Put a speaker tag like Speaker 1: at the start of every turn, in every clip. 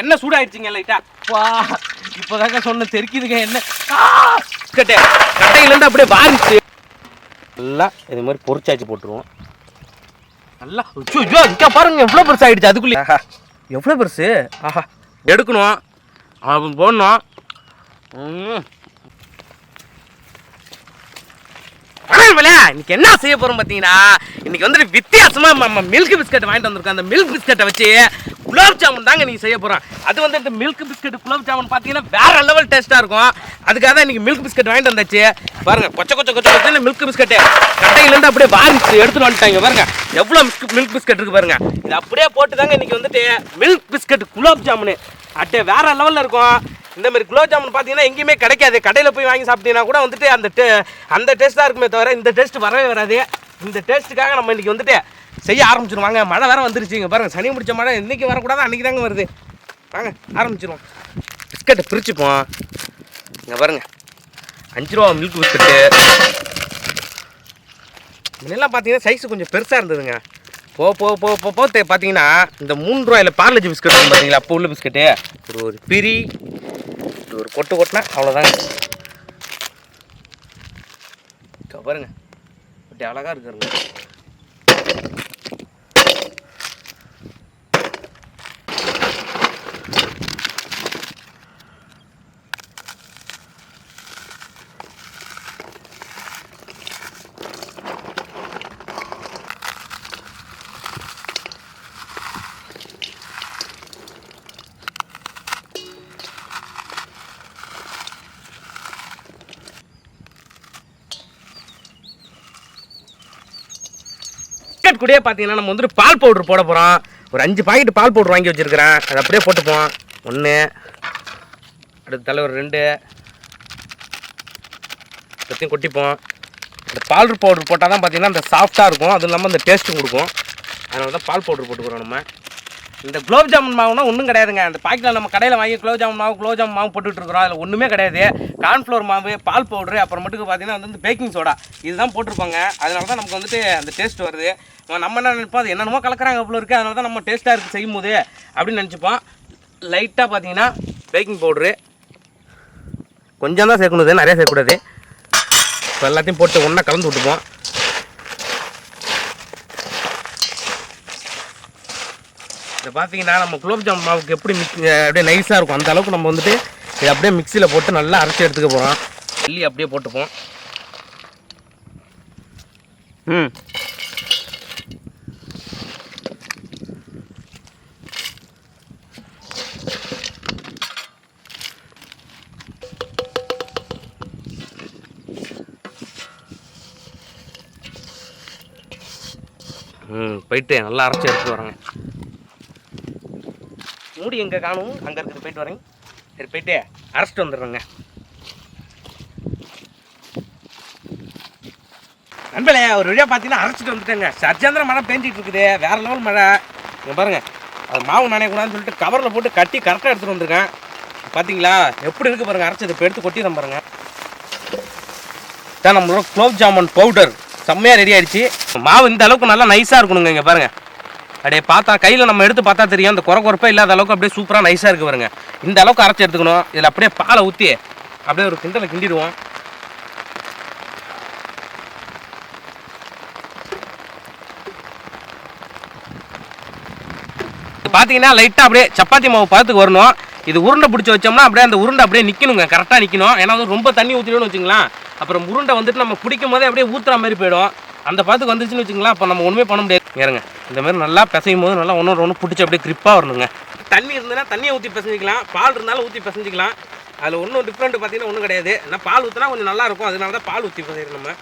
Speaker 1: என்ன சூடாயிடுச்சுங்க லைட்டா? வா இப்போதாங்க சொன்ன தெரிக்குதுங்க என்ன? கட்டை கட்டையிலேருந்து அப்படியே வாரிச்சு. நல்லா இது மாதிரி பொரிச்சாச்சு போட்டுருவோம். நல்லா ஐயோ இங்கே பாருங்க எவ்வளோ பெருசு ஆயிடுச்சு அதுக்குள்ளே. ஆஹா. எவ்வளோ பெருசு? ஆஹா எடுக்கணும். அவன் போடணும். இன்னைக்கு என்ன செய்ய போறோம் பார்த்தீங்கன்னா இன்னைக்கு வந்துட்டு வித்தியாசமா நம்ம மில்க் பிஸ்கட் வாங்கிட்டு வந்திருக்கோம். அந்த மில்க் பிஸ்கட்டை வச்சு குலாப் ஜாமுன் தாங்க நீங்க செய்ய போறோம். அது வந்து இந்த மில்க் பிஸ்கட் குலாப் ஜாமுன் பார்த்தீங்கன்னா வேற லெவல் டேஸ்டா இருக்கும். அதுக்காக தான் இன்னைக்கு மில்க் பிஸ்கட் வாங்கிட்டு வந்தாச்சு. பாருங்க கொச்ச கொச்ச கொச்ச கொச்ச மில்க் பிஸ்கட் கட்டையிலேருந்து அப்படியே வாரிச்சு எடுத்துட்டு வந்துட்டாங்க. பாருங்க எவ்வளோ மில்க் பிஸ்கட் இருக்கு பாருங்க. இது அப்படியே போட்டு தாங்க இன்னைக்கு வந்துட்டு மில்க் பிஸ்கட் குலாப் ஜாமுன். அட்டே வேற லெவல்ல இருக்கும். இந்த மாதிரி குலோப் ஜாமுன் பார்த்தீங்கன்னா எங்கேயுமே கிடைக்காது. கடையில் போய் வாங்கி சாப்பிட்டீங்கன்னா கூட வந்துட்டு அந்த டே அந்த டேஸ்ட் தான் இருக்குமே தவிர இந்த டேஸ்ட் வரவே வராது. இந்த டேஸ்ட்டுக்காக நம்ம இன்றைக்கி வந்துட்டு செய்ய ஆரம்பிச்சிருவாங்க மழை வேறு வந்துருச்சுங்க பாருங்க சனி முடிச்ச மழை இன்றைக்கி வரக்கூடாது அன்றைக்கி தாங்க வருது. வாங்க ஆரம்பிச்சிருவோம். பிஸ்கட்டை பிரிச்சுப்போம். இங்கே பாருங்க அஞ்சு ரூபா மில்க் பிஸ்கட்டு முன்னெல்லாம் பார்த்தீங்கன்னா சைஸ் கொஞ்சம் பெருசாக இருந்ததுங்க. போ போ போ போ போ பார்த்தீங்கன்னா இந்த மூணு ரூபாயில் பார்லஜி பிஸ்கட் பார்த்தீங்களா அப்போ உள்ள பிஸ்கட்டு ஒரு ஒரு பிரி ஒரு கொட்டு கொட்டினா அவ்வளோதாங்க பாருங்கள் அழகாக இருக்கிறது. கூடயே பார்த்தீங்கன்னா நம்ம வந்துட்டு பால் பவுடர் போட போகிறோம் ஒரு அஞ்சு பாக்கெட் பால் பவுடர் வாங்கி வச்சுருக்கிறேன். அதை அப்படியே போட்டுப்போம். ஒன்று அடுத்த தலைவர் ரெண்டு எல்லாத்தையும் கொட்டிப்போம். இந்த பால் பவுடர் போட்டால் தான் பார்த்தீங்கன்னா அந்த சாஃப்டாக இருக்கும். அதுவும் இல்லாமல் அந்த டேஸ்ட்டும் கொடுக்கும். அதனால தான் பால் பவுடர் போட்டுக்கிறோம் நம்ம. இந்த குலோப் ஜாமுன் மாவுனா ஒன்றும் கிடையாதுங்க. அந்த பாக்கெட்டில் நம்ம கடையில் வாங்கி குலோப் ஜாமுன் மாவு குலோப் ஜாமுன் மாவு போட்டுட்டு இருக்கிறோம். அதில் ஒன்றுமே கிடையாது. கார்ன்ஃப்ளோர் மாவு பால் பவுடரு அப்புறமேட்டுக்கு பார்த்தீங்கன்னா வந்து பேக்கிங் சோடா இதுதான் போட்டிருப்பாங்க அதனால தான் நமக்கு வந்துட்டு அந்த டேஸ்ட் வருது. நம்ம என்ன நினைப்போம்? அது என்னென்னமோ கலக்குறாங்க அவ்வளோ இருக்குது அதனால தான் நம்ம டேஸ்ட்டாக இருக்குது செய்யும் போது அப்படின்னு நினச்சிப்போம். லைட்டாக பார்த்தீங்கன்னா பேக்கிங் பவுட்ரு கொஞ்சம் தான் சேர்க்கணுது நிறையா நிறைய சேர்க்கக்கூடாது. இப்போ எல்லாத்தையும் போட்டு ஒன்றா கலந்து விட்டுப்போம். இதை பார்த்தீங்கன்னா நம்ம குலோப் ஜாமுன் மாவுக்கு எப்படி மிக்ஸ் அப்படியே நைஸாக இருக்கும். அந்த அளவுக்கு நம்ம வந்துட்டு இதை அப்படியே மிக்சியில் போட்டு நல்லா அரைச்சி எடுத்துக்க போகிறோம் எள்ளி அப்படியே போட்டுப்போம். ம். ம் போயிட்டு நல்லா அரைச்சி எடுத்துட்டு வரேங்க மூடி எங்கே காணும்? அங்கே இருக்குது போயிட்டு வரேங்க சரி போயிட்டு அரைச்சிட்டு வந்துடுறேங்க. நண்பர்களே ஒரு வழியாக பார்த்தீங்கன்னா அரைச்சிட்டு வந்துட்டேங்க. சர்ஜாந்திர மழை பேஞ்சிட்டு இருக்குது. வேற லெவல் மழை. இங்கே பாருங்க. அது மாவு நனையக்கூடாதுன்னு சொல்லிட்டு கவரில் போட்டு கட்டி கரெக்டாக எடுத்துகிட்டு வந்திருக்கேன். பார்த்தீங்களா எப்படி இருக்குது பாருங்க அரைச்சது. இப்போ எடுத்து கொட்டிடுறேன் பாருங்க. தான் நம்மளோட குலோப் ஜாமுன் பவுடர் செம்மையாக ரெடி ஆயிடுச்சு. மாவு இந்த அளவுக்கு நல்லா நைஸாக இருக்கணுங்க இங்கே பாருங்கள் அப்படியே பார்த்தா கையில் நம்ம எடுத்து பார்த்தா தெரியும். அந்த குறை குறைப்பே இல்லாத அளவுக்கு அப்படியே சூப்பராக நைஸாக இருக்கு பாருங்க. இந்த அளவுக்கு அரைச்சி எடுத்துக்கணும். இதில் அப்படியே பாலை ஊற்றி அப்படியே ஒரு கிண்டலை கிண்டிடுவோம். பார்த்தீங்கன்னா லைட்டாக அப்படியே சப்பாத்தி மாவு பதத்துக்கு வரணும். இது உருண்டை பிடிச்சி வச்சோம்னா அப்படியே அந்த உருண்டை அப்படியே நிற்கணுங்க கரெக்டாக நிற்கணும் ஏன்னா வந்து ரொம்ப தண்ணி ஊற்றிடும்னு வச்சுங்களேன் அப்புறம் உருண்டை வந்துட்டு நம்ம பிடிக்கும் போதே அப்படியே ஊற்றுற மாதிரி போயிடும். அந்த பதத்துக்கு வந்துச்சுன்னு வச்சுங்களேன் அப்போ நம்ம ஒன்றுமே பண்ண முடியாது. ஏறுங்க. இந்த மாதிரி நல்லா பிசையும் போது நல்லா ஒன்று ஒன்று பிடிச்சி அப்படியே கிரிப்பாக வரணுங்க. தண்ணி இருந்ததுன்னா தண்ணியை ஊற்றி பிசைஞ்சிக்கலாம். பால் இருந்தாலும் ஊற்றி பிசைஞ்சிக்கலாம். அதில் ஒன்றும் டிஃப்ரெண்ட் பார்த்தீங்கன்னா ஒன்றும் கிடையாது. ஆனால் பால் ஊற்றினா கொஞ்சம் நல்லா இருக்கும். அதனால தான் பால் ஊற்றி பிசைறோம் நம்ம.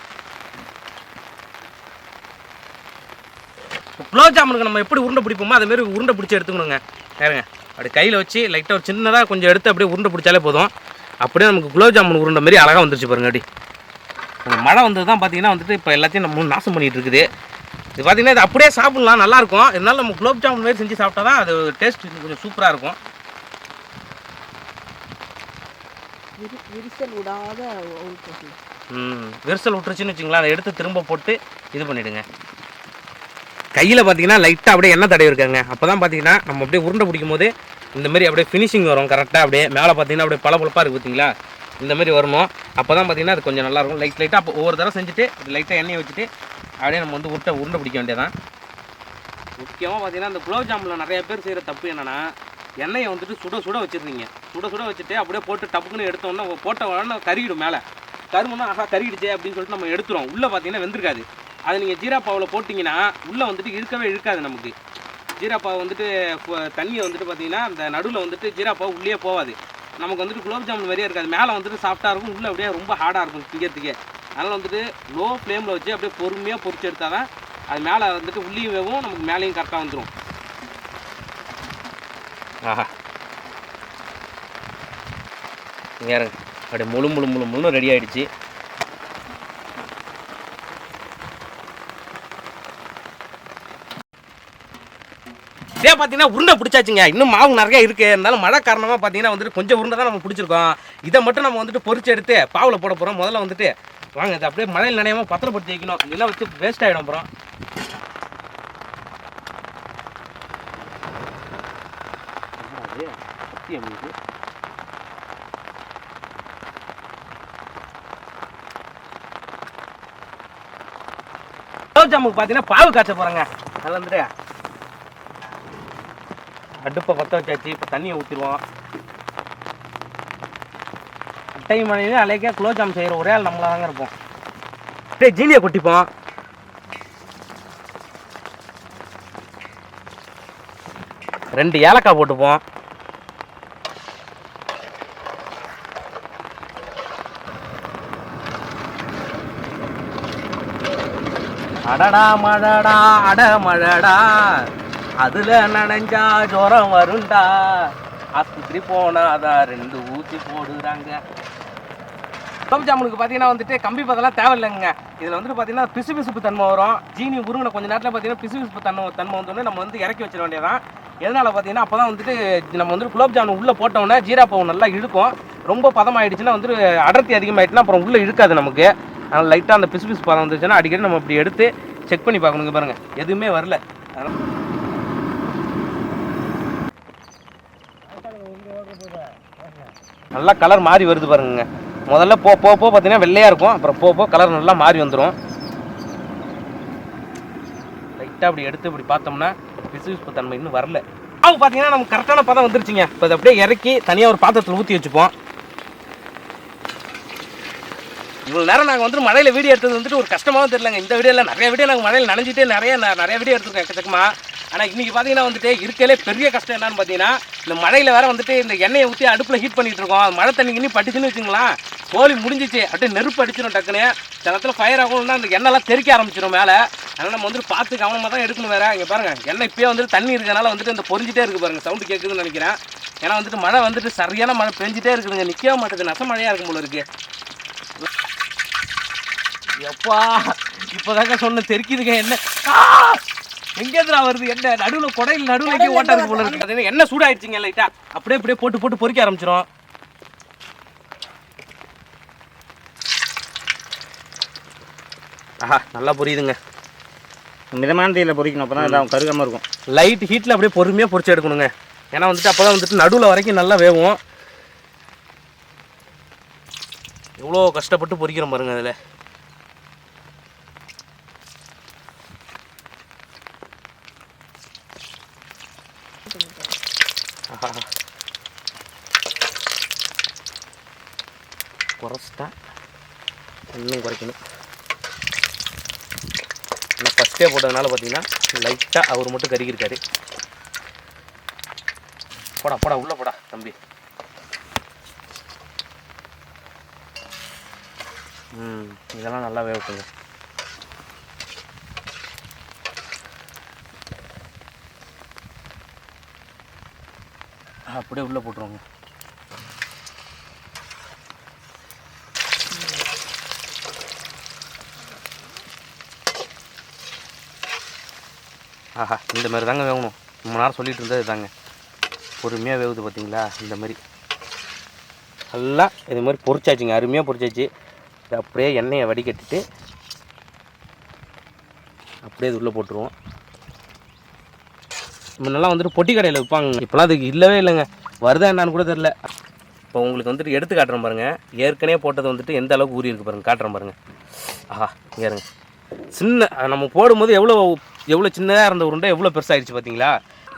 Speaker 1: குலோப் ஜாமுனுக்கு நம்ம எப்படி உருண்டை பிடிப்போமோ அதே மாதிரி உருண்டை பிடிச்சி எடுத்துக்கணுங்க. பாருங்க. அப்படி கையில் வச்சு லைட்டாக ஒரு சின்னதாக கொஞ்சம் எடுத்து அப்படியே உருண்டை பிடிச்சாலே போதும். அப்படியே நமக்கு குலோப் ஜாமுன் உருண்டை மாதிரி அழகாக வந்துருச்சு பாருங்க அப்படி அந்த மழை வந்தது தான் பார்த்தீங்கன்னா வந்துட்டு இப்போ எல்லாத்தையும் நம்ம நாசம் பண்ணிகிட்டு இருக்குது. இது பார்த்தீங்கன்னா இது அப்படியே சாப்பிட்லாம் நல்லாயிருக்கும். இருந்தாலும் நம்ம குலோப் ஜாமுன் மாதிரி செஞ்சு சாப்பிட்டா தான் அது டேஸ்ட் கொஞ்சம் சூப்பராக இருக்கும்.
Speaker 2: விரி- விரிசல் விடாத
Speaker 1: விரிசல் விட்டுருச்சுன்னு வச்சுங்களேன் அதை எடுத்து திரும்ப போட்டு இது பண்ணிவிடுங்க கையில் பார்த்தீங்கன்னா லைட்டாக அப்படியே எண்ணெய் தடவி இருக்காங்க. அப்போ தான் பார்த்தீங்கன்னா நம்ம அப்படியே உருண்டை பிடிக்கும் போது இந்த மாதிரி அப்படியே ஃபினிஷிங் வரும் கரெக்டாக அப்படியே. மேலே பார்த்தீங்கன்னா அப்படியே பளபளப்பாக இருக்குது பார்த்தீங்களா இந்த மாதிரி வரணும் அப்போ தான் பார்த்தீங்கன்னா அது கொஞ்சம் நல்லா இருக்கும். லைட் லைட்டாக அப்போ ஒவ்வொரு தடவை செஞ்சுட்டு லைட்டாக எண்ணெயை வச்சுட்டு அப்படியே நம்ம வந்து உருட்டை உருண்டை பிடிக்க வேண்டியதான் முக்கியமாக பார்த்தீங்கன்னா இந்த குலோப் ஜாமுனில் நிறைய பேர் செய்கிற தப்பு என்னென்னா எண்ணெயை வந்துட்டு சுட சுட வச்சுருந்தீங்க சுட சுட வச்சுட்டு அப்படியே போட்டு டப்புக்குன்னு எடுத்தோன்னா போட்ட உடனே கருகிடும் மேலே. கருமுன்னா ஆஹா கருகிடுச்சே அப்படின்னு சொல்லிட்டு நம்ம எடுத்துரும். உள்ளே பார்த்தீங்கன்னா வெந்திருக்காது. அது நீங்கள் ஜீரா பாவில் போட்டிங்கன்னா உள்ளே வந்துட்டு இழுக்கவே இழுக்காது நமக்கு. ஜீரா பாவை வந்துட்டு தண்ணியை வந்துட்டு பார்த்தீங்கன்னா அந்த நடுவில் வந்துட்டு ஜீரா பாவை உள்ளே போகாது நமக்கு வந்துட்டு குலோப் ஜாமுன் மாதிரியே இருக்காது. மேலே வந்துட்டு சாஃப்டாக இருக்கும். உள்ளே அப்படியே ரொம்ப ஹார்டாக இருக்கும் திங்கிறதுக்கே அதனால் வந்துட்டு லோ ஃப்ளேமில் வச்சு அப்படியே பொறுமையாக பொறிச்சு எடுத்தால் தான் அது மேலே வந்துட்டு உள்ளியும் வேவும் நமக்கு மேலேயும் கரெக்டாக வந்துடும் ஆஹா. இங்க அப்படியே முழு முழு முழு முழு ரெடி ஆகிடுச்சு இதே பார்த்தீங்கன்னா உருண்டை பிடிச்சாச்சுங்க. இன்னும் மாவு நிறைய இருக்குது இருந்தாலும் மழை காரணமாக பார்த்தீங்கன்னா வந்துட்டு கொஞ்சம் உருண்டை தான் நம்ம பிடிச்சிருக்கோம். இதை மட்டும் நம்ம வந்துட்டு பொறிச்சு எடுத்து பாவில் போட போகிறோம் முதல்ல வந்துட்டு வாங்க இது அப்படியே மழையில் நனையாம பத்திரப்படுத்தி வைக்கணும். இதெல்லாம் வச்சு வேஸ்ட் ஆகிடும் அப்புறம். என்னடா பார்த்தீங்கன்னா பாவு காய்ச்ச போகிறாங்க அதில் வந்துட்டு அடுப்பை பற்ற வச்சாச்சு இப்போ தண்ணியை ஊற்றிடுவோம் அட்டை மனைவி அலைக்கா குலோப் ஜாம் செய்கிற ஒரே ஆள் நம்மளாக தாங்க இருப்போம். அப்படியே ஜீனியை கொட்டிப்போம் ரெண்டு ஏலக்காய் போட்டுப்போம். அடடா மழடா அட மழடா. அதுல நனைஞ்சா ஜுரம் வருண்டா ஆஸ்பத்திரி போனாதான் ரெண்டு ஊசி போடுறாங்க. குலோப் ஜாமுனுக்கு பார்த்தீங்கன்னா வந்துட்டு கம்பி பதெல்லாம் தேவையில்லைங்க. இதில் வந்துட்டு பார்த்தீங்கன்னா பிசு பிசுப்பு தன்மை வரும். ஜீனி உருங்கின கொஞ்சம் நேரத்தில் பார்த்தீங்கன்னா பிசு பிசுப்பு தன்மை தன்மை வந்தோடனே நம்ம வந்து இறக்கி வச்சிட வேண்டியதான் எதனால் பார்த்தீங்கன்னா அப்போ தான் வந்துட்டு நம்ம வந்துட்டு குலோப் ஜாமுன் உள்ளே போட்டோன்னே ஜீரா பவு நல்லா இழுக்கும். ரொம்ப பதமாயிடுச்சுன்னா வந்துட்டு அடர்த்தி அதிகமாயிட்டுனா அப்புறம் உள்ளே இழுக்காது நமக்கு. அதனால் லைட்டாக அந்த பிசு பிசு பதம் வந்துச்சுன்னா அடிக்கடி நம்ம இப்படி எடுத்து செக் பண்ணி பார்க்கணுங்க பாருங்கள் எதுவுமே வரல. நல்லா கலர் மாறி வருது பாருங்க. முதல்ல போ போ போ பார்த்தீங்கன்னா வெள்ளையாக இருக்கும். அப்புறம் போ போ கலர் நல்லா மாறி வந்துடும் லைட்டாக அப்படி எடுத்து இப்படி பார்த்தோம்னா பிசுபிசுப்பு தன்மை இன்னும் வரல. அவங்க பார்த்தீங்கன்னா நமக்கு கரெக்டான பதம் வந்துருச்சுங்க. இப்போ அதை அப்படியே இறக்கி தனியாக ஒரு பாத்திரத்தில் ஊற்றி வச்சுப்போம். இவ்வளோ நேரம் நாங்கள் வந்து மழையில் வீடியோ எடுத்தது வந்துட்டு ஒரு கஷ்டமாகவும் தெரியலங்க. இந்த வீடியோவில் நிறைய வீடியோ நாங்கள் மழையில் நனைஞ்சிட்டே நிறைய நிறைய வீடியோ எடுத்துருக்கோம் எக்கச்சக்கமாக ஆனால் இன்றைக்கி பார்த்தீங்கன்னா வந்துட்டு இருக்கலே பெரிய கஷ்டம் என்னன்னு பார்த்தீங்கன்னா இந்த மழையில் வேறு வந்துட்டு இந்த எண்ணெயை ஊற்றி அடுப்பில் ஹீட் பண்ணிகிட்டு இருக்கோம். மழை தண்ணி இன்னும் பட்டுச்சுன்னு வச்சுங்களேன் கோழி முடிஞ்சிச்சு. அப்படியே நெருப்பு அடிச்சிடும் டக்குன்னு. சில இடத்துல ஃபயர் ஆகணும்னா அந்த எண்ணெய்லாம் தெறிக்க ஆரம்பிச்சிடும் மேலே. அதனால் நம்ம வந்துட்டு பார்த்து கவனமாக தான் எடுக்கணும் வேற. இங்கே பாருங்க எண்ணெய் இப்பயே வந்துட்டு தண்ணி இருக்கனால வந்துட்டு இந்த பொரிஞ்சிட்டே இருக்கு பாருங்க. சவுண்டு கேட்குதுன்னு நினைக்கிறேன். ஏன்னா வந்துட்டு மழை வந்துட்டு சரியான மழை பெஞ்சிட்டே இருக்குதுங்க நிற்கவே மாட்டேது. நச மழையாக இருக்கும் போல இருக்கு. எப்பா இப்போதாங்க சொன்ன தெரிக்குதுங்க என்ன எங்கேருந்துடா வருது என்ன நடுவில் குடையில் நடுவில் எங்கேயும் ஓட்டா இருக்கு போல இருக்கு. அது என்ன சூடாயிடுச்சுங்க லைட்டா அப்படியே அப்படியே போட்டு போட்டு பொறிக்க ஆரம்பிச்சிடும் ஆஹா நல்லா புரியுதுங்க.
Speaker 3: மிதமான தீயில பொரிக்கணும் அப்போ தான் கருகாமல் இருக்கும்.
Speaker 1: லைட் ஹீட்டில் அப்படியே பொறுமையாக பொரிச்சு எடுக்கணுங்க. ஏன்னா வந்துட்டு அப்போ தான் வந்துட்டு நடுவில் வரைக்கும் நல்லா வேகும் எவ்வளோ கஷ்டப்பட்டு பொரிக்கிறோம் பாருங்க அதில். குறைச்சிட்டா இன்னும் குறைக்கணும். ஃபஸ்ட்டே போட்டதுனால பார்த்தீங்கன்னா லைட்டாக அவர் மட்டும் கருகிருக்காரு போடா போடா உள்ள போடா தம்பி. ம் இதெல்லாம் நல்லா வேகட்டுங்க அப்படியே உள்ளே போட்டுருவோங்க. ஆஹா இந்த மாதிரி தாங்க வேகணும். ரொம்ப நேரம் சொல்லிட்டு இருந்தது தாங்க பொறுமையாக வேகுது பார்த்தீங்களா இந்த மாதிரி. நல்லா இது மாதிரி பொரிச்சாச்சுங்க. அருமையாக பொரிச்சாச்சு. அப்படியே எண்ணெயை வடிகட்டிட்டு அப்படியே இது உள்ளே போட்டுருவோம். முன்னெல்லாம் வந்துட்டு பொட்டி கடையில் விற்பாங்க இப்போலாம் அதுக்கு இல்லவே இல்லைங்க. வருதா என்னான்னு கூட தெரில இப்போ உங்களுக்கு வந்துட்டு எடுத்து காட்டுறேன் பாருங்கள் ஏற்கனவே போட்டது வந்துட்டு எந்த அளவுக்கு ஊறி இருக்கு பாருங்கள் காட்டுறேன் பாருங்கள் ஆஹா இங்கே இருங்க. சின்ன நம்ம போடும்போது எவ்வளோ எவ்வளோ சின்னதாக இருந்த உருண்டை எவ்வளோ பெருசாகிடுச்சு பார்த்தீங்களா?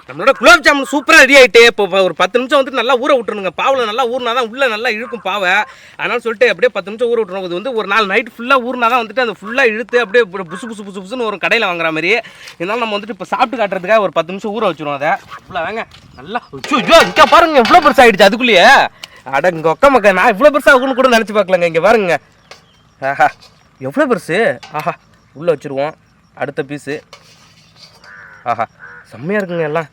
Speaker 1: நம்மளோட குலோப் ஜாமுன் சூப்பராக ரெடி ஆகிட்டு இப்போ ஒரு பத்து நிமிஷம் வந்துட்டு நல்லா ஊற விட்டுருங்க பாவில் நல்லா ஊறினா தான் உள்ளே நல்லா இழுக்கும் பாவை. அதனால சொல்லிட்டு அப்படியே பத்து நிமிஷம் ஊற விட்டுருவோம் இது வந்து ஒரு நாள் நைட் ஃபுல்லாக ஊறினா தான் வந்துட்டு அந்த ஃபுல்லாக இழுத்து அப்படியே புசு புசு புசு புசுன்னு ஒரு கடையில் வாங்குற மாதிரி. இதனால நம்ம வந்துட்டு இப்போ சாப்பிட்டு காட்டுறதுக்காக ஒரு பத்து நிமிஷம் ஊற வச்சிருவோம் அதை. இவ்வளோ வாங்க நல்லா ஐயோ பாருங்க எவ்வளோ பெருசாகிடுச்சு அதுக்குள்ளேயே. அட இங்கே ஒக்க மக்கா நான் இவ்வளோ பெருசாகும்னு கூட நினச்சி பார்க்கலங்க. இங்கே பாருங்க. ஆஹா எவ்வளோ பெருசு? ஆஹா. உள்ளே வச்சுருவோம். அடுத்த பீஸு ஆஹா செம்மையாக இருக்குங்க எல்லாம்.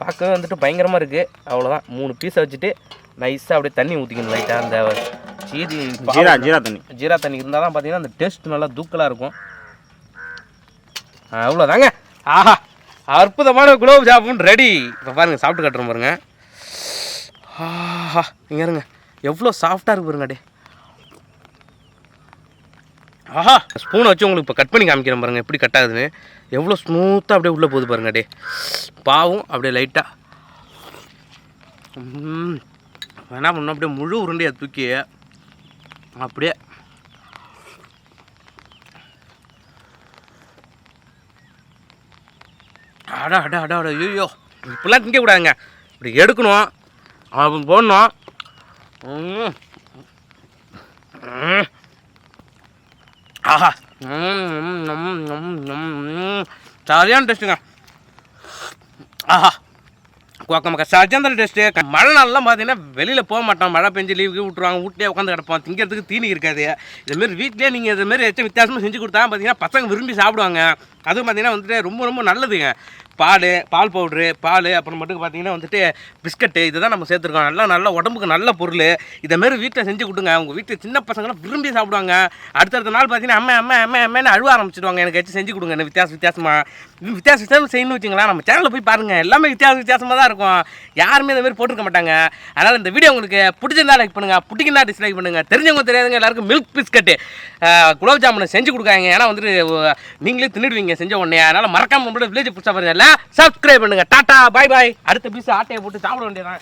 Speaker 1: பார்க்கவே வந்துட்டு பயங்கரமாக இருக்குது அவ்வளோதான் மூணு பீஸை வச்சுட்டு நைஸாக அப்படியே தண்ணி ஊற்றிக்கணும் லைட்டாக அந்த சீதி
Speaker 3: ஜீரா ஜீரா தண்ணி.
Speaker 1: ஜீரா தண்ணி இருந்தால் தான் பார்த்தீங்கன்னா அந்த டேஸ்ட் நல்லா தூக்கலாக இருக்கும். அவ்வளோதாங்க ஆஹா அற்புதமான குலோப் ஜாமுன் ரெடி இப்போ பாருங்கள் சாப்பிட்டு காட்டுறோம் பாருங்க. ஆஹா இங்கே இருங்க. எவ்வளோ சாஃப்டாக இருக்கு பாருங்க டே ஆஹா ஸ்பூனை வச்சு உங்களுக்கு இப்போ கட் பண்ணி காமிக்கிறேன் பாருங்க எப்படி கட் ஆகுதுன்னு. எவ்வளோ ஸ்மூத்தாக அப்படியே உள்ளே போகுது பாருங்க டே பாவும் அப்படியே லைட்டாக என்ன பண்ணணும் அப்படியே முழு உருண்டையை தூக்கி அப்படியே. அடா அடா அடா அடா ஐயோ இப்படிலாம் திங்க கூடாதுங்க இப்படி எடுக்கணும். அப்படி போடணும் ம். ம். ஆஹா. சரியான டேஸ்ட்டுங்க ஆஹா. கோக்கமக்கா சரியான டேஸ்ட்டு மழை நாள்லாம் பார்த்தீங்கன்னா வெளியில் போக மாட்டோம் மழை பெஞ்சு லீவுக்கு விட்ருவாங்க வீட்லேயே உட்காந்து கிடப்போம் திங்கிறதுக்கு தீனி இருக்காது. இதுமாரி வீட்லேயே நீங்கள் இதுமாரி ஏதாச்சும் வித்தியாசமாக செஞ்சு கொடுத்தா பார்த்தீங்கன்னா பசங்க விரும்பி சாப்பிடுவாங்க. அதுவும் பார்த்தீங்கன்னா வந்துட்டு ரொம்ப ரொம்ப நல்லதுங்க. பால் பால் பவுட்ரு பால் அப்புறம் மட்டும் பார்த்தீங்கன்னா வந்துட்டு பிஸ்கட்டு இதுதான் நம்ம சேர்த்துருக்கோம். நல்லா நல்ல உடம்புக்கு நல்ல பொருள். இதேமாரி வீட்டில் செஞ்சு கொடுங்க. உங்கள் வீட்டில் சின்ன பசங்களாம் விரும்பி சாப்பிடுவாங்க. அடுத்தடுத்த நாள் பார்த்தீங்கன்னா அம்மா அம்மா அம்மா அம்மான்னு அழுவ ஆரம்பிச்சிடுவாங்க. எனக்கு ஏதாச்சும் செஞ்சு கொடுங்க. எனக்கு வித்தியாச வித்தியாசமாக வித்தியாச வித்தியாசம் செய்யணும் வச்சுங்களா நம்ம சேனலில் போய் பாருங்கள் எல்லாமே வித்தியாச வித்தியாசமாக தான் இருக்கும். யாருமே இந்த மாதிரி போட்டிருக்க மாட்டாங்க. அதனால் இந்த வீடியோ உங்களுக்கு பிடிச்சிருந்தா லைக் பண்ணுங்கள் பிடிக்குன்னா டிஸ்லைக் பண்ணுங்கள் தெரிஞ்சவங்க தெரியாதவங்க எல்லாருக்கும் மில்க் பிஸ்கட்டு குலோப் ஜாமுனை செஞ்சு கொடுக்காங்க ஏன்னா வந்துட்டு நீங்களே தின்னுடுவீங்க செஞ்ச உடனே. அதனால் மறக்காமல் நம்மளோட வில்லேஜ் புதுசாக பாருங்கள் சப்ஸ்கிரைப் பண்ணுங்க. டாட்டா பாய் பாய் அடுத்த பீஸ் ஆட்டையை போட்டு சாப்பிட வேண்டியதான்